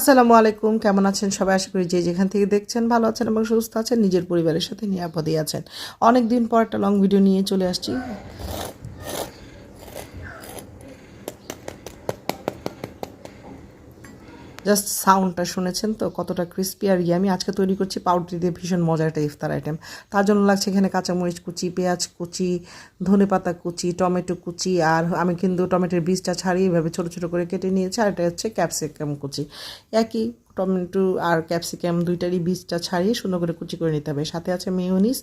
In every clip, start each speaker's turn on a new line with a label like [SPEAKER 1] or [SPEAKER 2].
[SPEAKER 1] আসসালামু আলাইকুম। কেমন আছেন সবাই? আশা করি যে যেখান থেকে দেখছেন ভালো আছেন এবং সুস্থ আছেন, নিজের পরিবারের সাথে নিরাপদে আছেন। অনেক দিন পর একটা লং ভিডিও নিয়ে চলে আসছি। জাস্ট সাউন্ডটা শুনেছেন তো, কতটা ক্রিস্পি আর ইয়ে আমি আজকে তৈরি করছি পাউডারি দিয়ে ভীষণ মজার একটা ইফতার আইটেম তার জন্য লাগছে এখানে কাঁচামরিচ কুচি, পেঁয়াজ কুচি, ধনে পাতা কুচি, টমেটো কুচি, আর আমি কিন্তু টমেটোর বীজটা ছাড়িয়ে এভাবে ছোটো ছোটো করে কেটে নিয়েছি। আর এটা হচ্ছে ক্যাপসিকাম কুচি। একই টমেটো আর ক্যাপসিকাম দুইটারই বীজটা ছাড়িয়ে সুন্দর করে কুচি করে নিতে হবে। সাথে আছে মেয়োনিস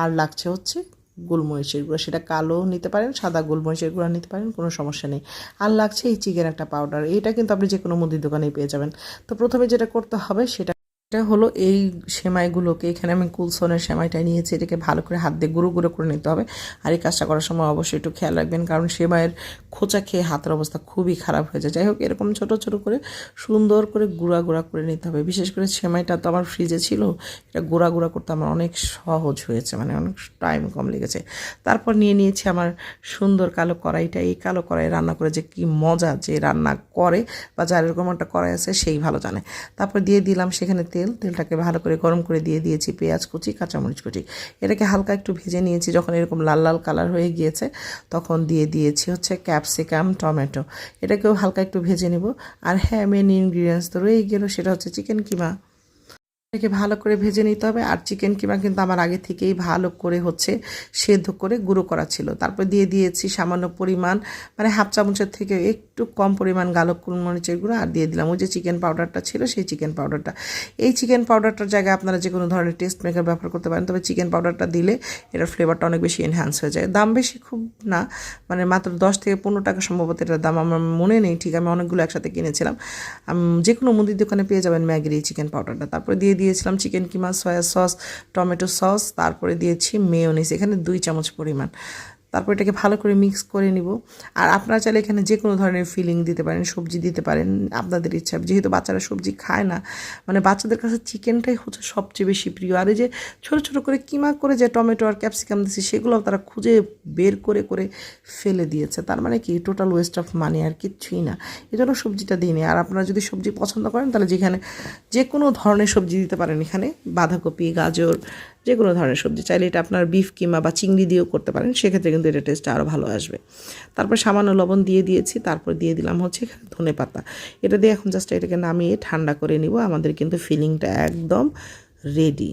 [SPEAKER 1] আর লাগছে হচ্ছে গোলমরিচের গুঁড়া, সেটা কালো নিতে পারেন, সাদা গোলমরিচের গুঁড়া নিতে পারেন, কোনো সমস্যা নেই। আর লাগছে এই চিকেন একটা পাউডার এটা কিন্তু আপনি যে কোনো মুদির দোকানে পেয়ে যাবেন। তো প্রথমে যেটা করতে হবে সেটা এটা হলো এই সেমাইগুলোকে, এখানে আমি কুলসনের সেমাইটা নিয়েছি, এটাকে ভালো করে হাত দিয়ে গুঁড়ো গুঁড়ো করে নিতে হবে। আর এই কাজটা করার সময় অবশ্যই একটু খেয়াল রাখবেন, কারণ সেমাইয়ের খোঁচা খেয়ে হাতের অবস্থা খুবই খারাপ হয়ে যায়। যাই হোক, এরকম ছোট ছোট করে সুন্দর করে গুঁড়া গুঁড়া করে নিতে হবে। বিশেষ করে সেমাইটা তো আমার ফ্রিজে ছিল, এটা গুঁড়া গুঁড়া করতে আমার অনেক সহজ হয়েছে মানে অনেক টাইম কম লেগেছে। তারপর নিয়ে নিয়েছি আমার সুন্দর কালো কড়াইটা, এই কালো কড়াই রান্না করে যে কি মজা যে রান্না করে, বা যার এরকম একটা কড়াই আছে সেই ভালো জানে। তারপর দিয়ে দিলাম সেখানে তেল তেলটাকে ভালো করে গরম করে দিয়ে দিয়েছি, পেঁয়াজ কুচি, কাঁচামরিচ কুচি। এটাকে হালকা একটু ভেজে নিয়েছি, যখন এরকম লাল লাল কালার হয়ে গিয়েছে, তখন দিয়ে দিয়েছি হচ্ছে ক্যাপসিকাম টমেটো। এটাকেও হালকা একটু ভেজে নেব। আর হ্যাঁ মেন ইনগ্রিডিয়েন্টস তো রয়েই গেল, সেটা হচ্ছে চিকেন কিমা। এটাকে ভালো করে ভেজে নিতে হবে। আর চিকেন কিমা কিন্তু আমার আগে থেকেই ভালো করে হচ্ছে সেদ্ধ করে গুঁড়ো করা ছিল। তারপর দিয়ে দিয়েছি সামান্য পরিমাণ মানে হাফ চামচের থেকে একটু কম পরিমাণ গালক মরিচের গুঁড়ো আর দিয়ে দিলাম। ওই যে চিকেন পাউডারটা ছিল সেই চিকেন পাউডারটা এই চিকেন পাউডারটার জায়গায় আপনারা যে কোনো ধরনের টেস্ট মেকার ব্যবহার করতে পারেন, তবে চিকেন পাউডারটা দিলে এটার ফ্লেভারটা অনেক বেশি এনহ্যান্স হয়ে যায়। দাম বেশি খুব না মানে মাত্র দশ থেকে পনেরো টাকা সম্ভবত এটার দাম। আমার মনে নেই ঠিক, আমি অনেকগুলো একসাথে কিনেছিলাম। যে কোনো মুদির দোকানে পেয়ে যাবেন ম্যাগির এই চিকেন পাউডারটা তারপরে দিয়ে দিয়েছিলাম চিকেন কিমা সয়া সস টমেটো সস তারপরে দিয়েছি মেয়োনিস এখানে দুই চামচ পরিমাণ। তারপর এটাকে ভালো করে মিক্স করে নিব। আর আপনারা চাইলে এখানে যে কোনো ধরনের ফিলিং দিতে পারেন, সবজি দিতে পারেন, আপনাদের ইচ্ছা। যেহেতু বাচ্চারা সবজি খায় না মানে বাচ্চাদের কাছে চিকেনটাই হচ্ছে সবচেয়ে বেশি প্রিয়। আর এই যে ছোটো ছোটো করে কিমা করে যে টমেটো আর ক্যাপসিকাম দিচ্ছে, সেগুলোও তারা খুঁজে বের করে করে ফেলে দিয়েছে। তার মানে কি টোটাল ওয়েস্ট অফ মানি আর কিচ্ছুই না। এই জন্য সবজিটা দিইনি আর আপনারা যদি সবজি পছন্দ করেন, তাহলে যেখানে যে কোনো ধরনের সবজি দিতে পারেন এখানে। বাঁধাকপি, গাজর যে কোনো ধরনের সবজি। চাইলে এটা আপনার বিফ কিমা বা চিংড়ি দিয়েও করতে পারেন, সেক্ষেত্রে কিন্তু এটা টেস্টটা আরও ভালো আসবে। তারপর সামান্য লবণ দিয়ে দিয়েছি, তারপর দিয়ে দিলাম হচ্ছে ধনে পাতা। এটা দিয়ে এখন জাস্ট এটাকে নামিয়ে ঠান্ডা করে নিব, আমাদের কিন্তু ফিলিংটা একদম রেডি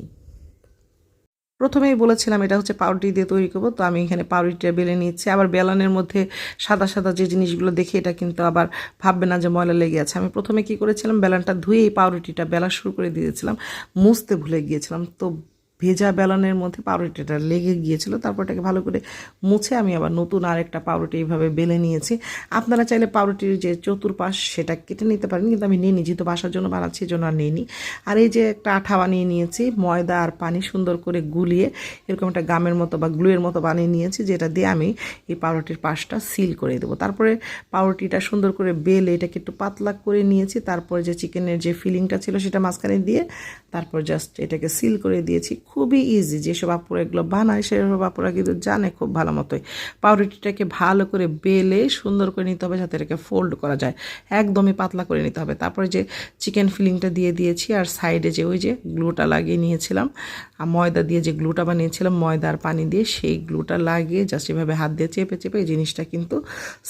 [SPEAKER 1] প্রথমেই বলেছিলাম এটা হচ্ছে পাউরুটি দিয়ে তৈরি করব, তো আমি এখানে পাউরুটিটা বেলে নিচ্ছি আবার বেলানের মধ্যে সাদা সাদা যে জিনিসগুলো দেখে এটা কিন্তু আবার ভাববে না যে ময়লা লেগে আছে। আমি প্রথমে কি করেছিলাম, বেলানটা ধুয়ে এই পাউরুটিটা বেলা শুরু করে দিয়েছিলাম, মুছতে ভুলে গিয়েছিলাম। তো ভেজা বেলানের মধ্যে পাউরুটিটা লেগে গিয়েছিল তারপর এটাকে ভালো করে মুছে আমি আবার নতুন আরেকটা পাউরুটি এইভাবে বেলে নিয়েছি। আপনারা চাইলে পাউরুটির যে চতুর্পাশ সেটা কেটে নিতে পারেন, কিন্তু আমি নিয়ে যেহেতু বাসার জন্য বানাচ্ছি জন্য আর নিইনি। আর এই যে একটা আঠা বানিয়ে নিয়েছি, ময়দা আর পানি সুন্দর করে গুলিয়ে এরকম একটা গামের মতো বা গ্লুয়ের মতো বানিয়ে নিয়েছি, যেটা দিয়ে আমি এই পাউরুটির পাশটা সিল করে দেবো। তারপরে পাউরুটিটা সুন্দর করে বেলে এটাকে একটু পাতলা করে নিয়েছি, তারপরে যে চিকেনের যে ফিলিংটা ছিল সেটা মাঝখানে দিয়ে, তারপর জাস্ট এটাকে সিল করে দিয়েছি। খুবই ইজি যেসব আপুরা এগুলো বানায় সেসব আপুরা কিন্তু জানে খুব ভালো মতোই। পাউরুটিটাকে ভালো করে বেলে সুন্দর করে নিতে হবে যাতে এটাকে ফোল্ড করা যায়। একদমই পাতলা করে নিতে হবে। তারপরে যে চিকেন ফিলিংটা দিয়ে দিয়েছি, আর সাইডে যে ওই যে গ্লুটা লাগিয়ে নিয়েছিলাম আর ময়দা দিয়ে যে গ্লুটা বানিয়েছিলাম, ময়দা আর পানি দিয়ে সেই গ্লুটা লাগিয়ে জাস্ট এভাবে হাত দিয়ে চেপে চেপে এই জিনিসটা কিন্তু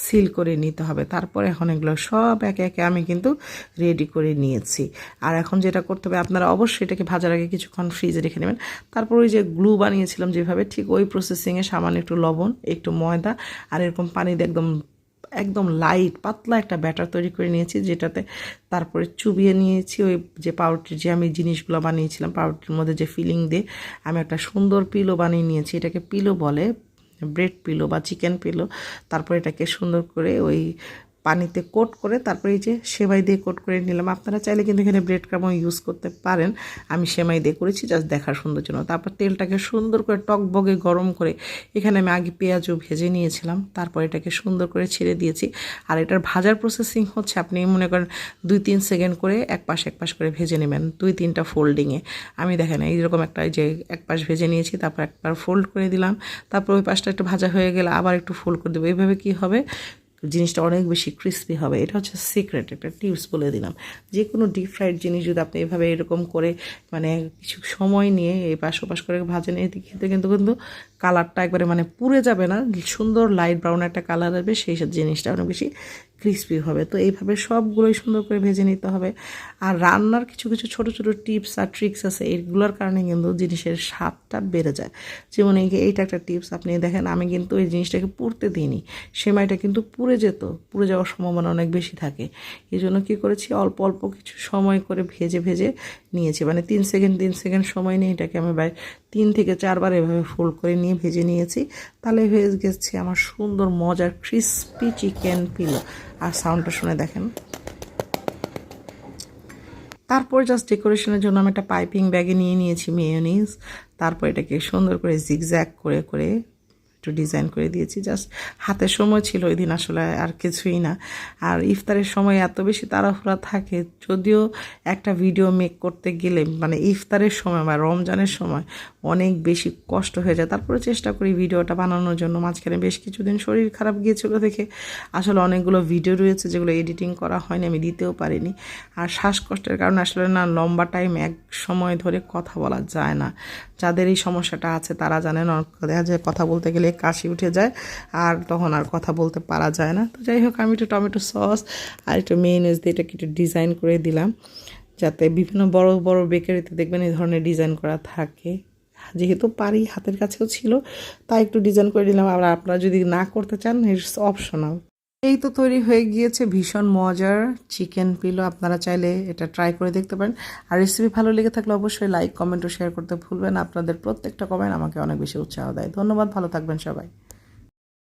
[SPEAKER 1] সিল করে নিতে হবে। তারপরে এখন এগুলো সব একে একে আমি কিন্তু রেডি করে নিয়েছি। আর এখন যেটা করতে হবে, আপনারা অবশ্যই এটাকে ভাজার আগে কিছুক্ষণ ফ্রিজে রেখে নেবেন। তারপর ওই যে গ্লু বানিয়েছিলাম যেভাবে, ঠিক ওই প্রসেসিংয়ে সামান্য একটু লবণ, একটু ময়দা আর এরকম পানি দিয়ে একদম একদম লাইট পাতলা একটা ব্যাটার তৈরি করে নিয়েছি, যেটাতে তারপরে চুবিয়ে নিয়েছি। ওই যে পাউরুটির যে আমি জিনিসগুলো বানিয়েছিলাম পাউরুটির মধ্যে যে ফিলিং দিয়ে আমি একটা সুন্দর পিলো বানিয়ে নিয়েছি। এটাকে পিলো বলে ব্রেড পিলো বা চিকেন পিলো তারপর এটাকে সুন্দর করে ওই পানিতে কোট করে তারপরে এই যে সেমাই দিয়ে কোট করে নিলাম। আপনারা চাইলে কিন্তু এখানে ব্রেড ক্রামও ইউজ করতে পারেন। আমি সেমাই দিয়ে করেছি জাস্ট দেখার সুন্দর জন্য। তারপর তেলটাকে সুন্দর করে টকবগে গরম করে এখানে আমি আগে পেঁয়াজও ভেজে নিয়েছিলাম, তারপর এটাকে সুন্দর করে ছেড়ে দিয়েছি। আর এটার ভাজার প্রসেসিং হচ্ছে, আপনি মনে করেন দুই তিন সেকেন্ড করে এক পাশ এক পাশ করে ভেজে নেবেন দুই তিনটা ফোল্ডিংয়ে আমি দেখেন এইরকম একটা যে এক পাশ ভেজে নিয়েছি, তারপর একবার ফোল্ড করে দিলাম। তারপর ওই পাশটা একটু ভাজা হয়ে গেলে আবার একটু ফোল্ড করে দেবো। এইভাবে কী হবে? জিনিসটা অনেক বেশি ক্রিস্পি হবে। এটা হচ্ছে সিক্রেট একটা টিপস বলে দিলাম। যে কোনো ডিপ ফ্রাইড জিনিস যদি আপনি এভাবে এরকম করে মানে কিছু সময় নিয়ে এই পাশ ওপাশ করে ভাজেন নিয়ে খেতে কিন্তু কিন্তু কালারটা একবারে মানে পুড়ে যাবে না। সুন্দর লাইট ব্রাউন একটা কালার আসবে, সেই সব জিনিসটা অনেক বেশি ক্রিস্পি হবে। তো এইভাবে সবগুলোই সুন্দর করে ভেজে নিতে হবে। আর রান্নার কিছু কিছু ছোট ছোট টিপস আর ট্রিক্স আছে এইগুলোর কারণে কিন্তু জিনিসের স্বাদটা বেড়ে যায়। যেমন এই এইটা একটা টিপস আপনি দেখেন, আমি কিন্তু এই জিনিসটাকে পুড়তে দিইনি। সেমাইটা কিন্তু পুড়ে যেত, পুড়ে যাওয়ার সম্ভাবনা অনেক বেশি থাকে। এই জন্য কী করেছি, অল্প অল্প কিছু সময় করে ভেজে ভেজে নিয়েছি। মানে তিন সেকেন্ড তিন সেকেন্ড সময় নিয়ে এটাকে আমি তিন থেকে চারবার এভাবে ফোল্ড করে নিয়ে ভেজে নিয়েছি। তাহলে হয়ে গেছে আমার সুন্দর, মজার ক্রিসপি চিকেন পিলো আর সাউন্ডটা শুনে দেখেন। তারপর জাস্ট ডেকোরেশনের জন্য আমি একটা পাইপিং ব্যাগে নিয়ে নিয়েছি মেয়োনিজ তারপর এটাকে সুন্দর করে জিগজ্যাগ করে করে একটু ডিজাইন করে দিয়েছি। জাস্ট হাতে সময় ছিল ওই দিন আসলে আর কিছুই না। আর ইফতারের সময় এত বেশি তাড়াহুড়া থাকে, যদিও একটা ভিডিও মেক করতে গেলে মানে ইফতারের সময় বা রমজানের সময় অনেক বেশি কষ্ট হয়ে যায়। তারপরে চেষ্টা করি ভিডিওটা বানানোর জন্য। মাঝখানে বেশ কিছুদিন শরীর খারাপ গিয়েছিল দেখে আসলে অনেকগুলো ভিডিও রয়েছে যেগুলো এডিটিং করা হয়নি, আমি দিতেও পারিনি। আর শ্বাসকষ্টের কারণে আসলে না, লম্বা টাইম এক সময় ধরে কথা বলা যায় না। যাদের এই সমস্যাটা আছে তারা জানেন যায় কথা বলতে গেলে কাশি উঠে যায় আর তখন আর কথা বলতে পারা যায় না। তো যাই হোক, আমি একটু টমেটো সস আর একটু মেয়নেজ দিয়ে এটাকে একটু ডিজাইন করে দিলাম, যাতে বিভিন্ন বড় বড় বেকারিতে দেখবেন এই ধরনের ডিজাইন করা থাকে। যেহেতু পারি, হাতের কাছেও ছিল, তাই একটু ডিজাইন করে দিলাম। আর আপনারা যদি না করতে চান ইটস অপশনাল এই তো তৈরি হয়ে গিয়েছে ভীষণ মজার চিকেন পিলো। আপনারা চাইলে এটা ট্রাই করে দেখতে পারেন। আর রেসিপি ভালো লেগে থাকলে অবশ্যই লাইক কমেন্ট ও শেয়ার করতে ভুলবেন আপনাদের প্রত্যেকটা কমেন্ট আমাকে অনেক বেশি উৎসাহ দেয়। ধন্যবাদ, ভালো থাকবেন সবাই।